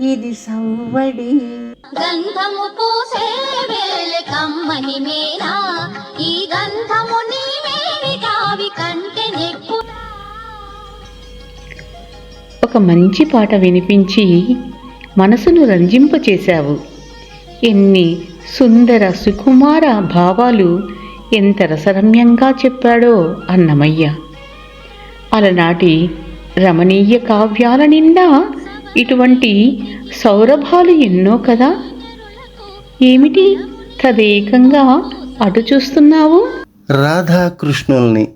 ఇది సవ్వడి. గంధము పూసే వేళ కమ్మని మేనా? ఈ గంధము నీ మేని కావి కంటే నెక్కు. ఒక మంచి పాట వినిపించి మనసును రంజింపచేశావు ఎన్ని సుందర సుకుమార భావాలు ఎంత రసరమ్యంగా చెప్పాడో అన్నమయ్య. అలనాటి రమణీయ కావ్యాల నిండా ఇటువంటి సౌరభాలు ఎన్నో కదా. ఏమిటి? తదేకంగా అటు చూస్తున్నావు? రాధాకృష్ణుల్ని.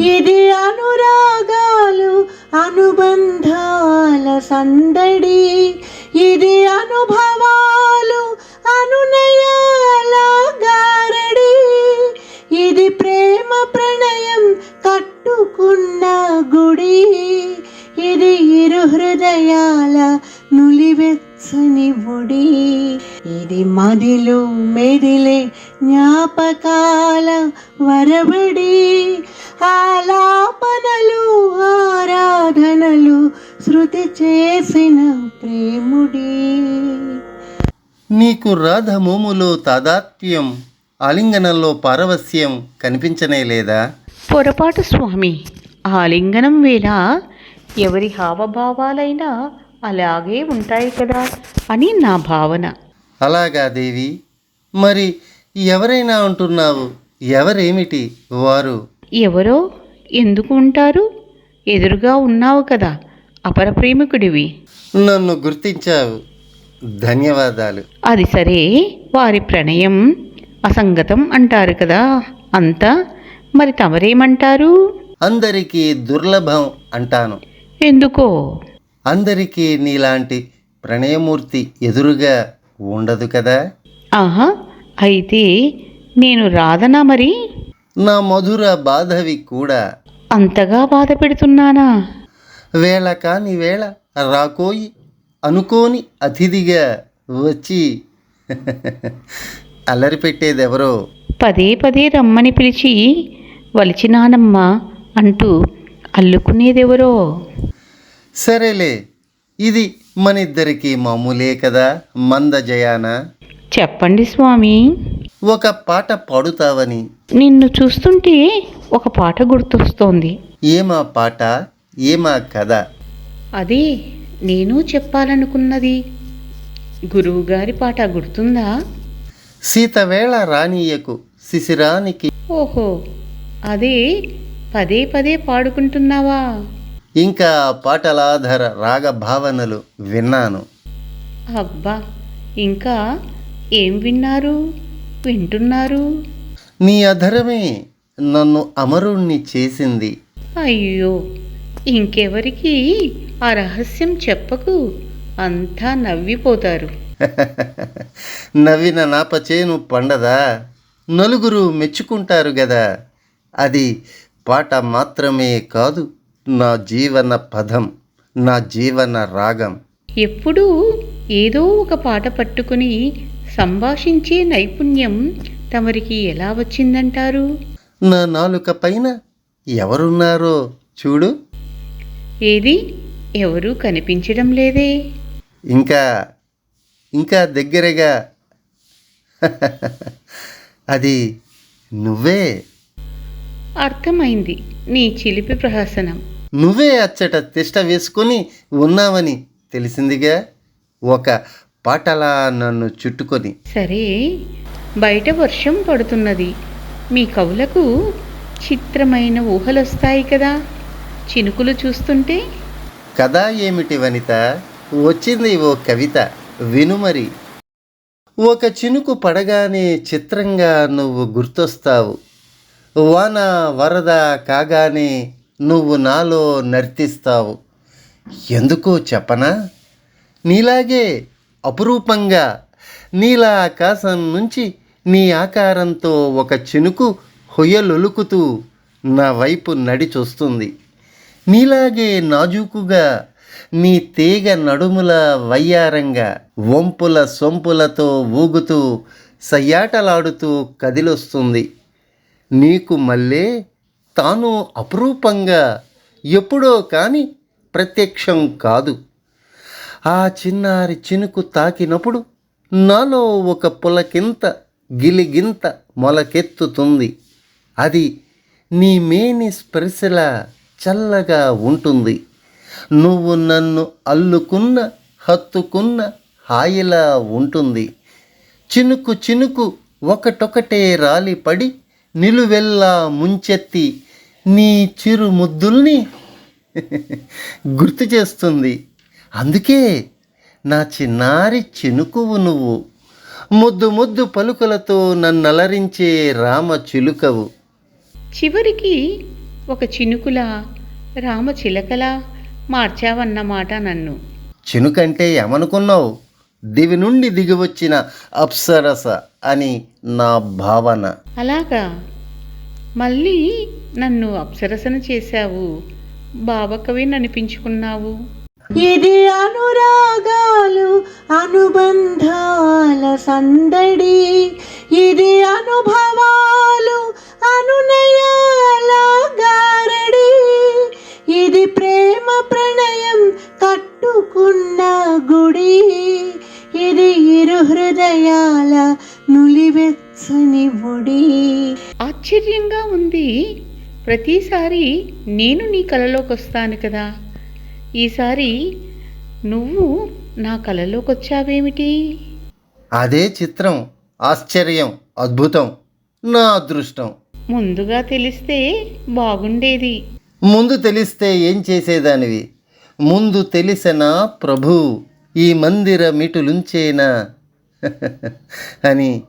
ఇది అనురాగాలు అనుబంధాల సందడి. ఇది అనుభవాలు అనునయాల వరబడి ఆలాపనలు ఆరాధనలు శృతి చేసిన ప్రేముడి. నీకు రాధ మోములో తాదాత్మ్యం ఆలింగనంలో పారవస్యం కనిపించనే లేదా? పొరపాటు స్వామి ఆలింగనం వేళ ఎవరి హావభావాలైనా అలాగే ఉంటాయి కదా అని నా భావన. అలాగా దేవి మరి ఎవరైనా అంటున్నావు? ఎవరేమిటి వారు? ఎవరో? ఎందుకు ఉంటారు? ఎదురుగా ఉన్నావు కదా అపర ప్రేమికుడివి. నన్ను గుర్తించావు. ధన్యవాదాలు. అది సరే వారి ప్రణయం అసంగతం అంటారు కదా అంతా మరి తమరేమంటారు? అందరికీ దుర్లభం అంటాను. ఎందుకో? అందరికీ నీలాంటి ప్రణయమూర్తి ఎదురుగా ఉండదు కదా? ఆహా అయితే నేను రాదనా మరి? నా మధుర బాధవి కూడా అంతగా బాధ పెడుతున్నానా? వేళ కాని వేళ రాకోయి అనుకోని అతిథిగా వచ్చి అల్లరి పెట్టేదెవరో. పదే పదే రమ్మని పిలిచి వలిచినానమ్మా అంటూ అల్లుకునేదెవరో? సరేలే ఇది మనిద్దరికీ మామూలే కదా మందజయాన? చెప్పండి స్వామి. ఒక పాట పాడుతావని. నిన్ను చూస్తుంటే ఒక పాట గుర్తొస్తోంది. ఏమా పాట? ఏమా కథ? అదే నేను చెప్పాలనుకున్నది. గురువుగారి పాట గుర్తుందా? సీతవేళ రానీయకు శిశిరానికి. ఓహో అదే పదే పదే పాడుకుంటున్నావా? ఇంకా పాటలాధార రాగ భావనలు విన్నాను. అబ్బా ఇంకా ఏం విన్నారు? వింటున్నారు? నీ అధరమే నన్ను అమరుణ్ణి చేసింది. అయ్యో ఇంకెవరికి ఆ రహస్యం చెప్పకు. అంతా నవ్విపోతారు. నవ్విన నాపచేను పండదా? నలుగురు మెచ్చుకుంటారు గదా? అది పాట మాత్రమే కాదు నా జీవన పదం నా జీవన రాగం. ఎప్పుడూ ఏదో ఒక పాట పట్టుకుని సంభాషించే నైపుణ్యం తమరికి ఎలా వచ్చిందంటారు? నా నాలుక పైన ఎవరున్నారో చూడు. ఏది? ఎవరూ కనిపించడం లేదే. ఇంకా ఇంకా దగ్గరగా. అది నువ్వే. అర్థమైంది. నీ చిలిపి ప్రహసనం. నువ్వే అచ్చట తిష్ట వేసుకొని ఉన్నావని తెలిసిందిగా. ఒక పాటలా నన్ను చుట్టుకొని. సరే బయట వర్షం పడుతున్నది. మీ కవులకు చిత్రమైన ఊహలొస్తాయి కదా. చినుకులు చూస్తుంటే? కథ ఏమిటి వనిత? వచ్చింది ఓ కవిత. వినుమరి ఒక చినుకు పడగానే చిత్రంగా నువ్వు గుర్తొస్తావు. వాన వరద కాగానే నువ్వు నాలో నర్తిస్తావు. ఎందుకో చెప్పనా? నీలాగే అపురూపంగా నీలా ఆకాశం నుంచి నీ ఆకారంతో ఒక చినుకు హొయ్యలొలుకుతూ నా వైపు నడి చూస్తుంది నీలాగే నాజూకుగా నీ తీగ నడుముల వయ్యారంగా వంపుల సొంపులతో ఊగుతూ సయ్యాటలాడుతూ కదిలొస్తుంది. నీకు మళ్ళీ తాను అపురూపంగా ఎప్పుడో కానీ ప్రత్యక్షం కాదు. ఆ చిన్నారి చినుకు తాకినప్పుడు నాలో ఒక పులకింత గిలిగింత మొలకెత్తుతుంది. అది నీ మేని స్పర్శలా చల్లగా ఉంటుంది. నువ్వు నన్ను అల్లుకున్న హత్తుకున్న హాయిలా ఉంటుంది. చినుకు చినుకు ఒకటొకటే రాలిపడి నిలువెల్లా ముంచెత్తి నీ చిరు ముద్దుల్ని గుర్తు చేస్తుంది. అందుకే నా చిన్నారి చినుకువు నువ్వు. ముద్దు ముద్దు పలుకులతో నన్నలరించే రామ చిలుకవు. చివరికి ఒక చినుకులా రామ చిలకలా మార్చావన్నమాట నన్ను. చినుకంటే ఏమనుకున్నావు? దివి నుండి దిగివచ్చిన అప్సరస అని నా భావన. అలాగా? మళ్ళీ నన్ను అప్సరసన చేశావు. బాబకవి అనిపించుకున్నావు ఇది అనురాగాలు అనుబంధాల సందడి. ఇది అనుభవాలు అనునయాల గారడి ఇది ప్రేమ ప్రణయం కట్టుకున్న గుడి. ఇది ఇరు హృదయాల నులివెచ్చని ఒడి. ఆశ్చర్యంగా ఉంది. ప్రతిసారి నేను నీ కలలోకి వస్తాను కదా. ఈసారి నువ్వు నా కలలోకి వచ్చావేమిటి అదే చిత్రం ఆశ్చర్యం అద్భుతం నా అదృష్టం. ముందుగా తెలిస్తే బాగుండేది. ముందు తెలిస్తే ఏం చేసేదానివి? ముందు తెలిసిన ప్రభు? ఈ మందిర మిటులుంచేనా? అని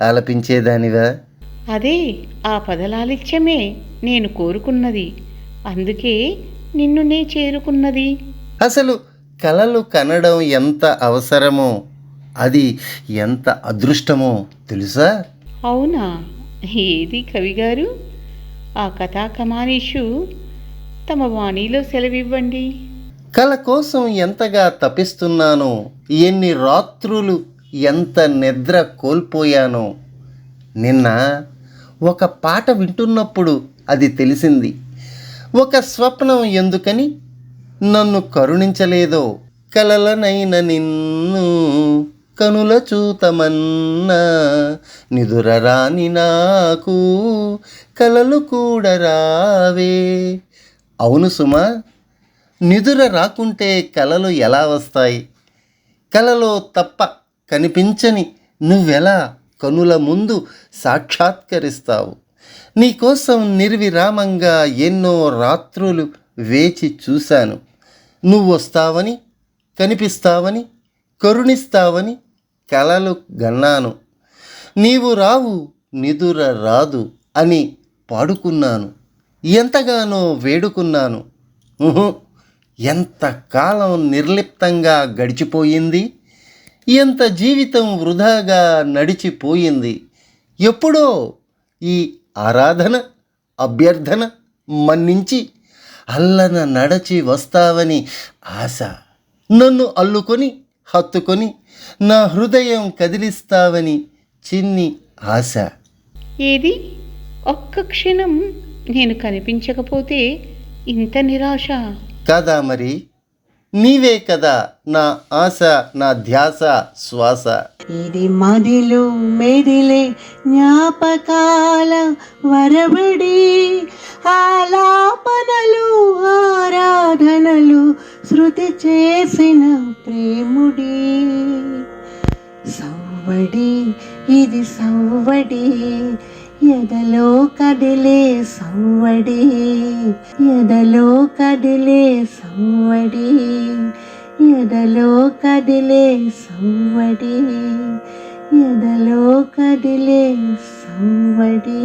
ఆలపించేదానివా? అదే ఆ పదలాలిత్యమే నేను కోరుకున్నది. అందుకే నిన్ను నే చేరుకున్నది. అసలు కలలు కనడం ఎంత అవసరమో అది ఎంత అదృష్టమో తెలుసా? అవునా? ఏది కవిగారు? ఆ కథా కమానీషు తమ వాణిలో సెలవివ్వండి. కల కోసం ఎంతగా తపిస్తున్నానో ఎన్ని రాత్రులు ఎంత నిద్ర కోల్పోయానో. నిన్న ఒక పాట వింటున్నప్పుడు అది తెలిసింది. ఒక స్వప్నం ఎందుకని? నన్ను కరుణించలేదో? కలలనైన నిన్ను కనుల చూతమన్నా నిదుర రాని నాకు కలలు కూడా రావే. అవును సుమా నిదుర రాకుంటే కలలు ఎలా వస్తాయి? కలలో తప్ప కనిపించని నువ్వెలా కనుల ముందు సాక్షాత్కరిస్తావు? నీకోసం నిర్విరామంగా ఎన్నో రాత్రులు వేచి చూశాను. నువ్వు వస్తావని కనిపిస్తావని కరుణిస్తావని కలలు గన్నాను. నీవు రావు నిదుర రాదు అని పాడుకున్నాను. ఎంతగానో వేడుకున్నాను. ఎంతకాలం ఎంత కాలం నిర్లిప్తంగా గడిచిపోయింది? ఎంత జీవితం వృధాగా నడిచిపోయింది? ఎప్పుడో ఈ ఆరాధన అభ్యర్థన మన్నించి అల్లన నడచి వస్తావని ఆశ. నన్ను అల్లుకొని హత్తుకొని నా హృదయం కదిలిస్తావని చిన్ని ఆశ. ఏది? ఒక్క క్షణం నేను కనిపించకపోతే ఇంత నిరాశ. కదా మరి? నీవే కదా నా ఆశ నా ధ్యాస శ్వాస. ఇది మదిలు మెదిలే జ్ఞాపకాల వరబడి ఆలాపనలు ఆరాధనలు శృతి చేసిన ప్రేముడి. సవ్వడి ఇది సవ్వడి ఎదలో కదిలే సవ్వడి ఎదలో కదిలే సవ్వడి ఎదలో కదిలే సవ్వడి ఎదలో కదిలే సవ్వడి